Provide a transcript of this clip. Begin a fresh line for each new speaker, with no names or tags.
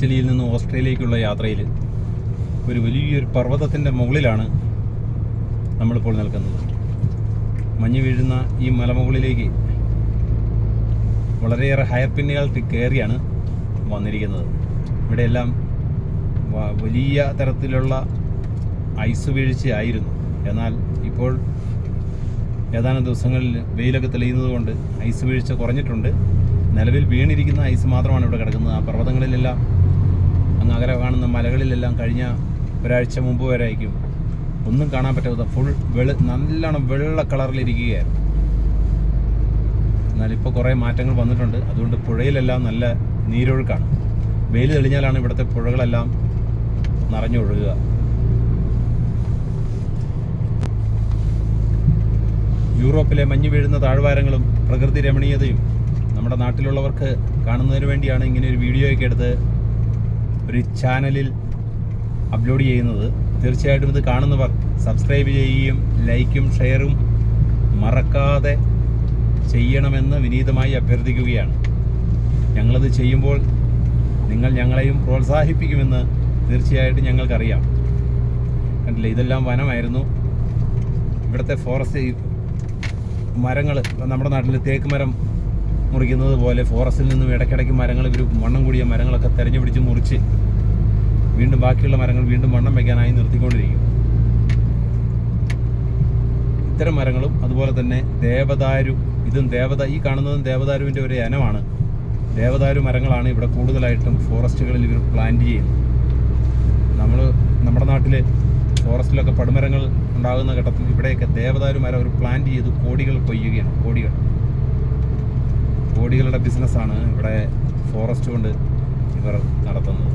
ഇറ്റലിയിൽ നിന്ന് ഓസ്ട്രേലിയയ്ക്കുള്ള യാത്രയിൽ ഒരു വലിയൊരു പർവതത്തിന്റെ മുകളിലാണ് നമ്മളിപ്പോൾ നിൽക്കുന്നത്. മഞ്ഞ് വീഴുന്ന ഈ മലമുകളിലേക്ക് വളരെയേറെ ഹയർ പിന്നുകൾ കയറിയാണ് വന്നിരിക്കുന്നത്. ഇവിടെയെല്ലാം വലിയ തരത്തിലുള്ള ഐസ് വീഴ്ചയായിരുന്നു. എന്നാൽ ഇപ്പോൾ ഏതാനും ദിവസങ്ങളിൽ വെയിലൊക്കെ തെളിയുന്നത് കൊണ്ട് ഐസ് വീഴ്ച കുറഞ്ഞിട്ടുണ്ട്. നിലവിൽ വീണിരിക്കുന്ന ഐസ് മാത്രമാണ് ഇവിടെ കിടക്കുന്നത്. ആ പർവതങ്ങളിലെല്ലാം അങ്ങ് അകലെ കാണുന്ന മലകളിലെല്ലാം കഴിഞ്ഞ ഒരാഴ്ച മുമ്പ് വരെ ആയിരിക്കും. ഒന്നും കാണാൻ പറ്റാത്ത ഫുൾ വെളു നല്ലോണം വെള്ള കളറിലിരിക്കുകയായിരുന്നു. എന്നാൽ ഇപ്പോൾ കുറേ മാറ്റങ്ങൾ വന്നിട്ടുണ്ട്. അതുകൊണ്ട് പുഴയിലെല്ലാം നല്ല നീരൊഴുക്കാണ്. വെയിൽ തെളിഞ്ഞാലാണ് ഇവിടുത്തെ പുഴകളെല്ലാം നിറഞ്ഞൊഴുകുക. യൂറോപ്പിലെ മഞ്ഞ് വീഴുന്ന താഴ്വാരങ്ങളും പ്രകൃതി രമണീയതയും നമ്മുടെ നാട്ടിലുള്ളവർക്ക് കാണുന്നതിന് വേണ്ടിയാണ് ഇങ്ങനെ ഒരു വീഡിയോയൊക്കെ എടുത്ത് ഒരു ചാനലിൽ അപ്ലോഡ് ചെയ്യുന്നത് തീർച്ചയായിട്ടും ഇത് കാണുന്നവർ സബ്സ്ക്രൈബ് ചെയ്യുകയും ലൈക്കും ഷെയറും മറക്കാതെ ചെയ്യണമെന്ന് വിനീതമായി അഭ്യർത്ഥിക്കുകയാണ്. ഞങ്ങളത് ചെയ്യുമ്പോൾ നിങ്ങൾ ഞങ്ങളെയും പ്രോത്സാഹിപ്പിക്കുമെന്ന് തീർച്ചയായിട്ടും ഞങ്ങൾക്കറിയാം. കണ്ടില്ലേ ഇതെല്ലാം വനമായിരുന്നു. ഇവിടുത്തെ ഫോറസ്റ്റ് മരങ്ങൾ നമ്മുടെ നാട്ടിൽ തേക്ക് മരം മുറിക്കുന്നത് പോലെ ഫോറസ്റ്റിൽ നിന്നും ഇടയ്ക്കിടയ്ക്ക് മരങ്ങൾ ഇവർ വണ്ണം കൂടിയ മരങ്ങളൊക്കെ തെരഞ്ഞു പിടിച്ച് മുറിച്ച് വീണ്ടും ബാക്കിയുള്ള മരങ്ങൾ വീണ്ടും വണ്ണം വയ്ക്കാനായി നിർത്തിക്കൊണ്ടിരിക്കും. ഇത്തരം മരങ്ങളും അതുപോലെ തന്നെ ദേവദാരു ഇതും ദേവത ഈ കാണുന്നതും ദേവദാരുവിന്റെ ഒരു ഇനമാണ്. ദേവദാരു മരങ്ങളാണ് ഇവിടെ കൂടുതലായിട്ടും ഫോറസ്റ്റുകളിൽ ഇവർ പ്ലാന്റ് ചെയ്യുന്നത്. നമ്മൾ നമ്മുടെ നാട്ടിൽ ഫോറസ്റ്റിലൊക്കെ പടുമരങ്ങൾ ഉണ്ടാകുന്ന ഘട്ടത്തിൽ ഇവിടെയൊക്കെ ദേവദാരു മരം ഒരു പ്ലാന്റ് ചെയ്ത് കോടികൾ കൊയ്യുകയാണ് കോടികൾ. കോടികളുടെ ബിസിനസ്സാണ് ഇവിടെ ഫോറസ്റ്റ് കൊണ്ട് ഇവർ നടത്തുന്നത്.